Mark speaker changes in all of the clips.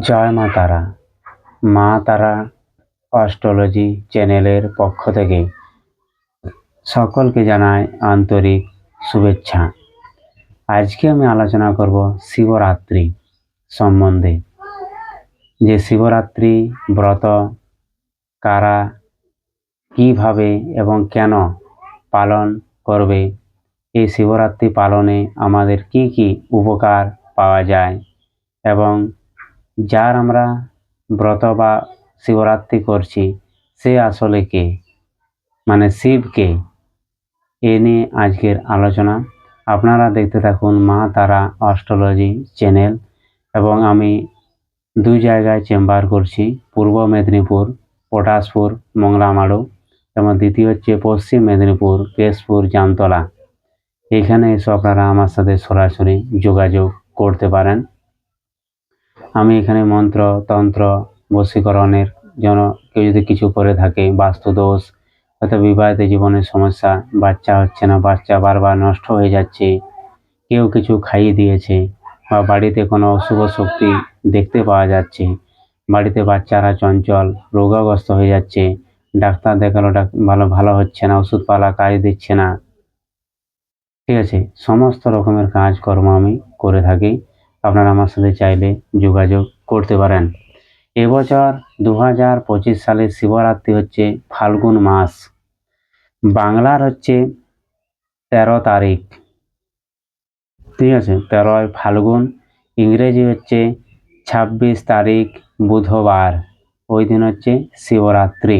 Speaker 1: জয় মা তারা। মা তারা অস্ট্রোলজি চ্যানেলের পক্ষ থেকে সকলকে জানাই আন্তরিক শুভেচ্ছা। আজকে আমি আলোচনা করব শিবরাত্রি সম্বন্ধে। যে শিবরাত্রি ব্রত কারা কীভাবে এবং কেন পালন করবে, এই শিবরাত্রি পালনে আমাদের কি কি উপকার পাওয়া যায় এবং যার আমরা ব্রত বা শিবরাত্রি করছি, সে আসলে কে? মানে শিবকে এ নিয়ে আজকের আলোচনা। আপনারা দেখতে থাকুন মা তারা অস্ট্রোলজি চ্যানেল এবং আমি দুই জায়গায় চেম্বার করছি, পূর্ব মেদিনীপুর, পটাশপুর মংলামাড়ু এবং দ্বিতীয় হচ্ছে পশ্চিম মেদিনীপুর, কেশপুর, জামতলা। এখানে এসে আপনারা আমার সাথে সরাসরি যোগাযোগ করতে পারেন। আমি এখানে মন্ত্র, তন্ত্র, বশীকরণের জন্য কেউ যদি কিছু করে থাকে, বাস্তুদোষ হয়তো বিবাহিত জীবনের সমস্যা, বাচ্চা হচ্ছে না, বাচ্চা বারবার নষ্ট হয়ে যাচ্ছে, কেউ কিছু খাইয়ে দিয়েছে, বা বাড়িতে কোনো অশুভ শক্তি দেখতে পাওয়া যাচ্ছে, বাড়িতে বাচ্চারা চঞ্চল, রোগাগ্রস্ত হয়ে যাচ্ছে, ডাক্তার দেখাল ভালো ভালো হচ্ছে না, ওষুধপালা কাজ দিচ্ছে না। ঠিক আছে, সমস্ত রকমের কাজকর্ম আমি করে থাকি। আপনারা আমার সাথে চাইলে যোগাযোগ করতে পারেন। এবছর দু হাজার পঁচিশ সালের শিবরাত্রি হচ্ছে ফাল্গুন মাস। বাংলার হচ্ছে তেরো তারিখ। ঠিক আছে? তেরোই ফাল্গুন। ইংরেজি হচ্ছে ছাব্বিশ তারিখ বুধবার। ওই দিন হচ্ছে শিবরাত্রি।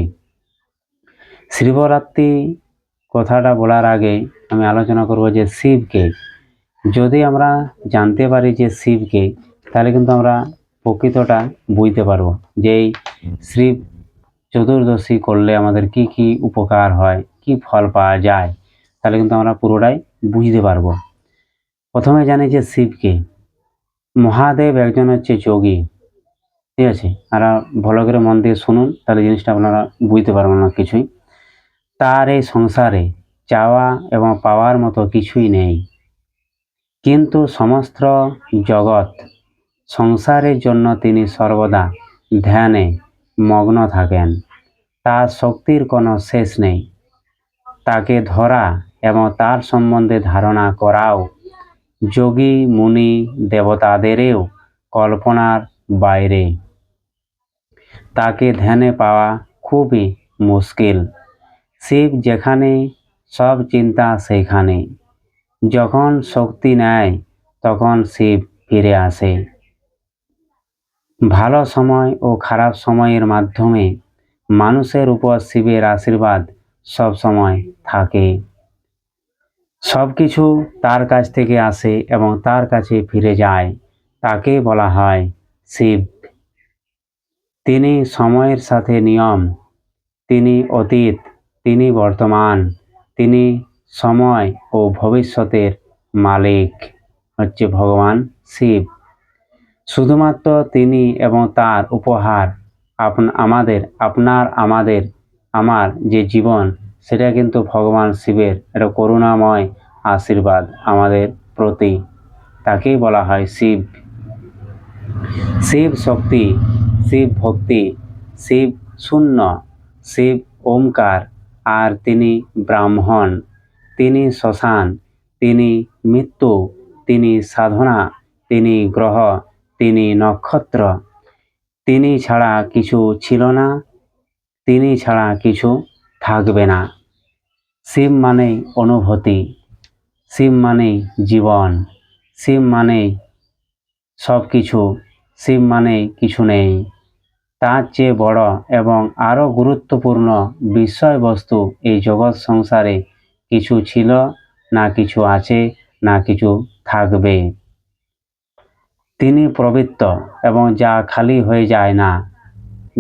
Speaker 1: শিবরাত্রি কথাটা বলার আগে আমি আলোচনা করব যে শিবকে। যদি আমরা জানতে পারি যে শিবকে তাহলে কিন্তু আমরা প্রকৃতটা বুঝতে পারব যে এই শিব চতুর্দশী করলে আমাদের কি কি উপকার হয়, কি ফল পাওয়া যায়, তাহলে কিন্তু আমরা পুরোটাই বুঝতে পারব। প্রথমে জানি যে শিবকে মহাদেব একজন হচ্ছে যোগী, ঠিক আছে? আর ভালো করে মন দিয়ে শুনুন, তাহলে জিনিসটা আপনারা বুঝতে পারবেন না কিছুই। তার এই সংসারে চাওয়া এবং পাওয়ার মতো কিছুই নেই। কিন্তু সমস্ত জগৎ সংসারের জন্য তিনি সর্বদা ধ্যানে মগ্ন থাকেন। তার শক্তির কোনো শেষ নেই। তাকে ধরা এবং তার সম্বন্ধে ধারণা করাও যোগী, মুনি, দেবতাদেরও কল্পনার বাইরে। তাকে ধ্যানে পাওয়া খুবই মুশকিল। শিব যেখানে, সব চিন্তা সেখানে যখন শক্তি নেয়, তখন শিব ফিরে আসে। ভালো সময় ও খারাপ সময়ের মাধ্যমে মানুষের উপর শিবের আশীর্বাদ সব সময় থাকে। সব কিছু তার কাছ থেকে আসে এবং তার কাছে ফিরে যায়। তাকে বলা হয় শিব। তিনি সময়ের সাথে নিয়ম, তিনি অতীত, তিনি বর্তমান, তিনি সময় ও ভবিষ্যতের মালিক হচ্ছে ভগবান শিব। শুধুমাত্র তিনি এবং তার উপহার আপন, আমাদের, আপনার, আমাদের, আমার যে জীবন, সেটা কিন্তু ভগবান শিবের। একটা করুণাময় আশীর্বাদ আমাদের প্রতি। তাকেই বলা হয় শিব। শিব শক্তি, শিব ভক্তি, শিব শূন্য, শিব ওমকার, আর তিনি ব্রাহ্মণ। তিনি শ্মশান, তিনি মৃত্যু, তিনি সাধনা, তিনি গ্রহ, তিনি নক্ষত্র। তিনি ছাড়া কিছু ছিল না, তিনি ছাড়া কিছু থাকবে না। শিব মানেই অনুভূতি, শিব মানেই জীবন, শিব মানেই সব কিছু শিব মানেই কিছু নেই। তার চেয়ে বড় এবং আরও গুরুত্বপূর্ণ বিষয়বস্তু এই জগৎ সংসারে কিছু ছিল, না কিছু আছে, না কিছু থাকবে। তিনি পবিত্র এবং যা খালি হয়ে যায় না,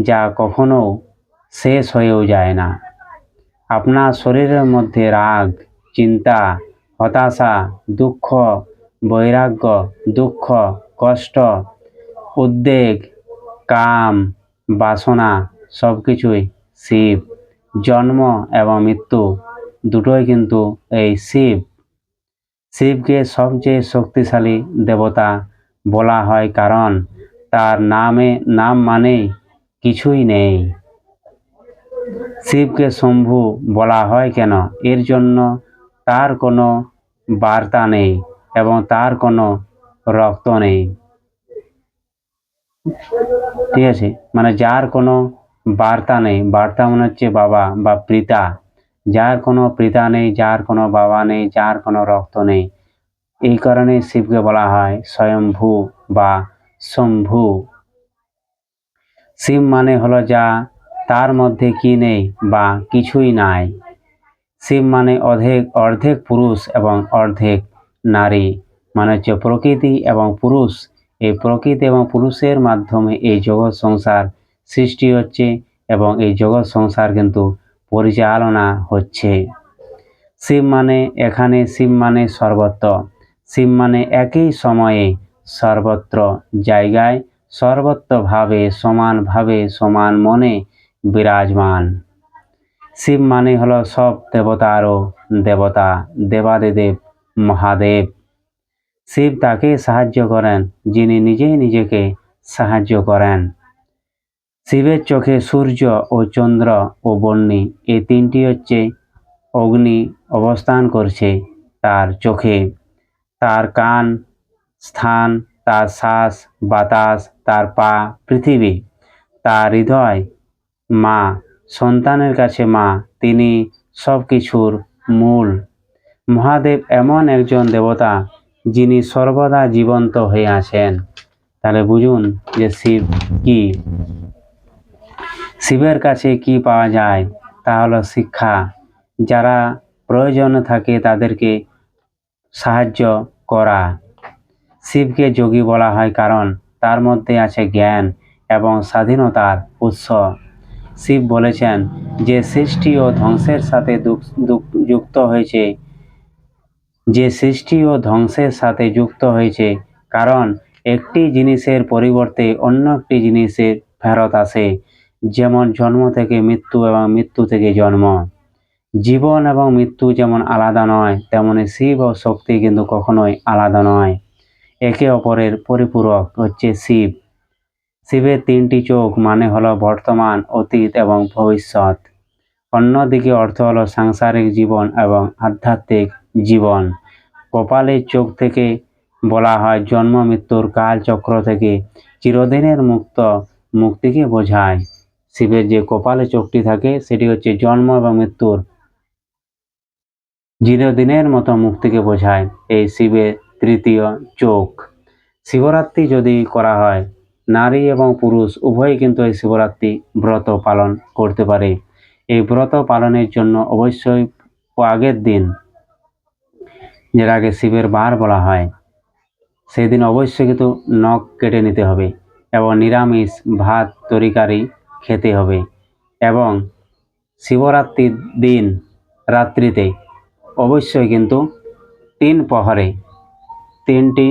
Speaker 1: যা কখনো শেষ হয়েও যায় না। আপনার শরীরের মধ্যে রাগ, চিন্তা, হতাশা, দুঃখ, বৈরাগ্য, দুঃখ, কষ্ট, উদ্বেগ, কাম, বাসনা সব কিছুই শিব, জন্ম এবং মৃত্যু। দুটোই কিন্তু এই শিব। শিবকে সবচেয়ে শক্তিশালী দেবতা বলা হয় কারণ তার নামে, নাম মানে কিছুই নেই। শিবকে শম্ভু বলা হয় কেন? এর জন্য তার কোনো বার্তা নেই এবং তার কোনো রক্ত নেই। ঠিক আছে? মানে যার কোনো বার্তা নেই। বার্তা মনে হচ্ছে বাবা বা পিতা। যার কোনো পিতা নেই, যার কোনো বাবা নেই, যার কোনো রক্ত নেই। এই কারণে শিবকে বলা হয় স্বয়ম্ভু বা শম্ভু। শিব মানে হলো যা তার মধ্যে কি নেই বা কিছুই নাই। শিব মানে অর্ধেক অর্ধেক পুরুষ এবং অর্ধেক নারী। মানে হচ্ছে প্রকৃতি এবং পুরুষ। এই প্রকৃতি এবং পুরুষের মাধ্যমে এই জগৎ সংসার সৃষ্টি হচ্ছে এবং এই জগৎ সংসার কিন্তু পরিচালনা হচ্ছে। শিব মানে এখানে শিব মানে সর্বত্র। শিব মানে একই সময়ে সর্বত্র জায়গায় সর্বত্রভাবে, সমানভাবে, সমান মনে বিরাজমান। শিব মানে হলো সব দেবতারও দেবতা, দেবাদিদেব, মহাদেব। শিব তাকে সাহায্য করেন যিনি নিজেই নিজেকে সাহায্য করেন। শিবের চোখে সূর্য ও চন্দ্র ও বন্যী এই তিনটি হচ্ছে অগ্নি অবস্থান করছে তার চোখে। তার কান, স্থান, তার শ্বাস, বাতাস, তার পা, পৃথিবী। তার হৃদয়, মা, সন্তানের কাছে মা, তিনি সব কিছুর মূল। মহাদেব এমন একজন দেবতা যিনি সর্বদা জীবন্ত হয়ে আছেন তাহলে বুঝুন যে শিব কি। শিবের কাছে কি পাওয়া যায়, তা হলো শিক্ষা। যারা প্রয়োজন থাকে তাদেরকে সাহায্য করা। শিবকে যোগী বলা হয় কারণ তার মধ্যে আছে জ্ঞান এবং স্বাধীনতার উৎস। শিব বলেছেন যে সৃষ্টি ও ধ্বংসের সাথে যুক্ত হয়েছে। যে সৃষ্টি ও ধ্বংসের সাথে যুক্ত হয়েছে, কারণ একটি জিনিসের পরিবর্তে অন্য একটি জিনিসের ফেরত আসে। যেমন জন্ম থেকে মৃত্যু এবং মৃত্যু থেকে জন্ম। জীবন এবং মৃত্যু যেমন আলাদা নয়, তেমনি শিব ও শক্তি কিন্তু কখনোই আলাদা নয়। একে অপরের পরিপূরক হচ্ছে শিব। শিবের তিনটি চোখ মানে হলো বর্তমান, অতীত এবং ভবিষ্যৎ। অন্যদিকে অর্থ হলো সাংসারিক জীবন এবং আধ্যাত্মিক জীবন। কপালের চোখ থেকে বলা হয় জন্ম মৃত্যুর কালচক্র থেকে চিরদিনের মুক্ত মুক্তিকে বোঝায়। শিবের যে কপালে চোখটি থাকে, সেটি হচ্ছে জন্ম এবং মৃত্যুর চিরদিনের মতো মুক্তিকে বোঝায় এই শিবের তৃতীয় চোখ। শিবরাত্রি যদি করা হয়, নারী এবং পুরুষ উভয়ই কিন্তু এই শিবরাত্রি ব্রত পালন করতে পারে। এই ব্রত পালনের জন্য অবশ্যই আগের দিন যেটাকে শিবের বার বলা হয় সেই দিন অবশ্যই কিন্তু নখ কেটে নিতে হবে এবং নিরামিষ ভাত তরিকারি খেতে হবে। এবং শিবরাত্রির দিন রাত্রিতে অবশ্যই কিন্তু তিন প্রহরে তিনটি